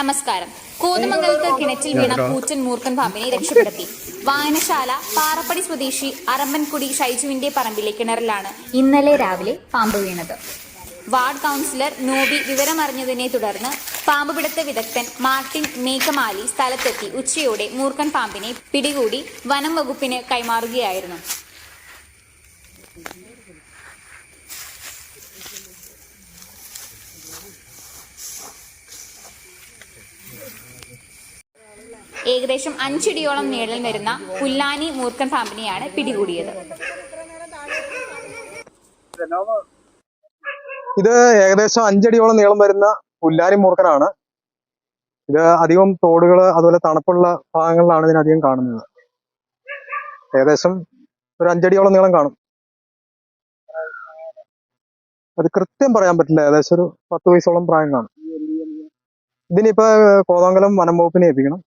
നമസ്കാരം. കോതമംഗലത്ത് കിണറ്റിൽ വീണ കൂറ്റൻ മൂർഖൻ പാമ്പിനെ രക്ഷപ്പെടുത്തി. വായനശാല പാറപ്പടി സ്വദേശി അറമ്പൻകുടി ഷൈജുവിന്റെ പറമ്പിലെ കിണറിലാണ് ഇന്നലെ രാവിലെ പാമ്പ് വീണത്. വാർഡ് കൗൺസിലർ നോബി വിവരമറിഞ്ഞതിനെ തുടർന്ന് പാമ്പ് പിടുത്ത വിദഗ്ധൻ മാർട്ടിൻ മേഘമാലി സ്ഥലത്തെത്തി ഉച്ചയോടെ മൂർഖൻ പാമ്പിനെ പിടികൂടി വനം വകുപ്പിന് കൈമാറുകയായിരുന്നു. ഏകദേശം അഞ്ചടിയോളം നീളം വരുന്ന പുല്ലാനി മൂർഖൻ പാമ്പിനെയാണ് പിടികൂടിയത്. ഇത് ഏകദേശം അഞ്ചടിയോളം നീളം വരുന്ന പുല്ലാനി മൂർഖനാണ്. ഇത് അധികം തോടുകൾ അതുപോലെ തണുപ്പുള്ള ഭാഗങ്ങളിലാണ് ഇതിനധികം കാണുന്നത്. ഏകദേശം ഒരു അഞ്ചടിയോളം നീളം കാണും. അത് കൃത്യം പറയാൻ പറ്റില്ല. ഏകദേശം ഒരു പത്ത് വയസ്സോളം പ്രായം കാണും. ഇതിനിപ്പോ കോതമംഗലം വനം വകുപ്പിനെ ഏൽപ്പിക്കണം.